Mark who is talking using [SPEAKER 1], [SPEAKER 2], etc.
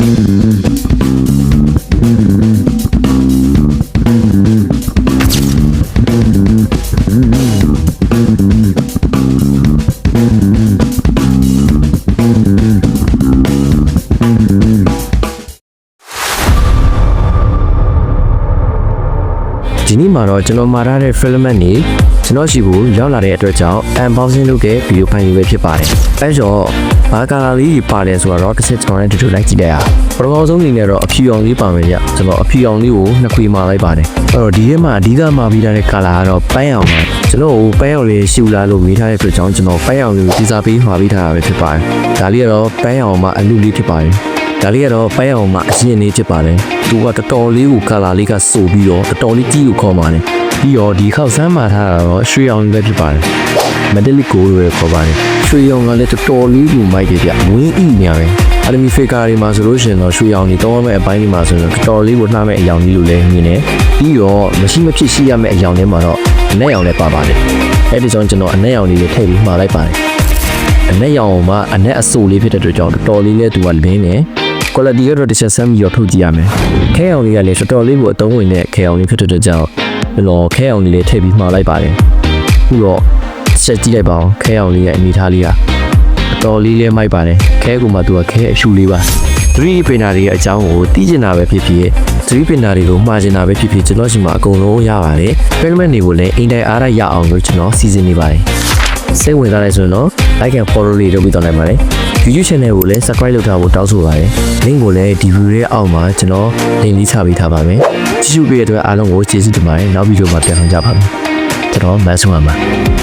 [SPEAKER 1] Mm-hmm. ဒီနေ့မှာတော့ကျွန်တော်မှာထားတဲ့ filament နေကျွန်တော်ရှိဖို့ရောက်လာတဲ့အတွက်ကြောင့် unboxing လုပ်တဲ့ဗီဒီယိုဖိုင်လေးပဲဖြစ်ပါတယ်။အဲတော့ဘာကာလာလေးပါတယ်ဆိုတော့တစ်ချက်ကျွန်တော်နဲ့တူတူလိုက်ကြည့်လိုက်ရအောင်။ပထမဆုံးအနေနဲ့တော့အဖြူအောင်လေးပါမယ်ဗျ။ကျွန်တော်အဖြူအောင်လေးကိုနှစ်ခွေမှာလိုက်ပါတယ်။အဲ့တော့ဒီထဲမှာအဓိကမှာပြီးထားတဲ့ color ကတော့ပန်းအောင်ပါ။ကျွန်တော်ကိုပန်းအောင်လေးရှူလာလို့မိထားတဲ့အတွက်ကြောင့်ကျွန်တော်ပန်းအောင်လေးကိုဒီစားပေးမှာပြီးထားတာပဲဖြစ်ပါတယ်။ဒါလေးကတော့ပန်းအောင်မှာအလူလေးဖြစ်ပါတယ်။ ဒါလေးကတော့ပန်းအောင်မှာအရင်လေးဖြစ်ပါတယ်။သူကတော်တော်လေးကို color လေးကစိုပြီးတော့တော်တော်လေးကြီးကိုခေါ်ပါတယ်။ပြီးတော့ဒီခောက်ဆန်းမှာထားတာတော့ရွှေအောင်လေးပဲဖြစ်ပါတယ်။ metallic gold လို့ခေါ်ပါတယ်။ရွှေအောင်ကလည်းတော်တော်လေးကိုမိုက်တယ်ဗျ။ဝင်းဣညာပဲ။ enemy figure တွေမှာဆိုလို့ရှိရင်တော့ရွှေအောင်တွေတောင်းရမယ့်အပိုင်းတွေမှာဆိုရင်တော်တော်လေးကိုနှားမဲ့အယောင်ကြီးလို့လည်းမြင်တယ်။ပြီးတော့မရှိမဖြစ်ရှိရမယ့်အယောင်တွေမှာတော့အနက်ရောင်လည်းပါပါတယ်။အဲဒီကြောင့်ကျွန်တော်အနက်ရောင်လေးကိုထည့်ပြီးမှာလိုက်ပါတယ်။အနက်ရောင်မှာအနက်အဆိုးလေးဖြစ်တဲ့အတွက်ကြောင့်တော်တော်လေးနဲ့သူကလင်းနေ quality ကတော့တစ်ချက်ဆမ်းပြီးတော့ထုတ်ကြည့်ရမယ်ခဲအောင်လေးကလည်းတော်တော်လေးကိုအသုံးဝင်တဲ့ခဲအောင်လေးဖြစ်တဲ့အတွက်ကြောင့်ကျွန်တော်ခဲအောင်လေးလေးထည့်ပြီးမှာလိုက်ပါတယ်ခုတော့ဆက်ကြည့်လိုက်ပါအောင်ခဲအောင်လေးရဲ့အနေထားလေးကအတော်လေးလေးမိုက်ပါတယ်ခဲကူမှသူကခဲအရှူလေးပါ 3D printer တွေရဲ့အကြောင်းကိုသိကျင်တာပဲဖြစ်ဖြစ် 3D printer တွေကိုမှားကျင်တာပဲဖြစ်ဖြစ်ကျွန်တော်ရှိမှာအကုန်လုံးရပါတယ် filament တွေကိုလည်းအင်တိုင်အားရရအောင်လို့ကျွန်တော်စီစဉ်နေပါတယ် စိတ်ဝင်စားတယ်ဆိုရင်တော့ like and follow လေးလုပ်ပြီးတော့နိုင်ပါတယ် YouTube channel ကိုလည်း subscribe လုပ်ထားဖို့တောင်းဆိုပါတယ် link ကိုလည်းဒီ video ရဲ့အောက်မှာကျွန်တော် link လေးချပေးထားပါမယ်ကြည့်ရှုပေးတဲ့အတွက်အားလုံးကိုကျေးဇူးတင်ပါတယ်နောက်ဗီဒီယိုမှာပြန်ဆောင်ကြပါမယ်ကျွန်တော်မတ်ဆွမ်းပါ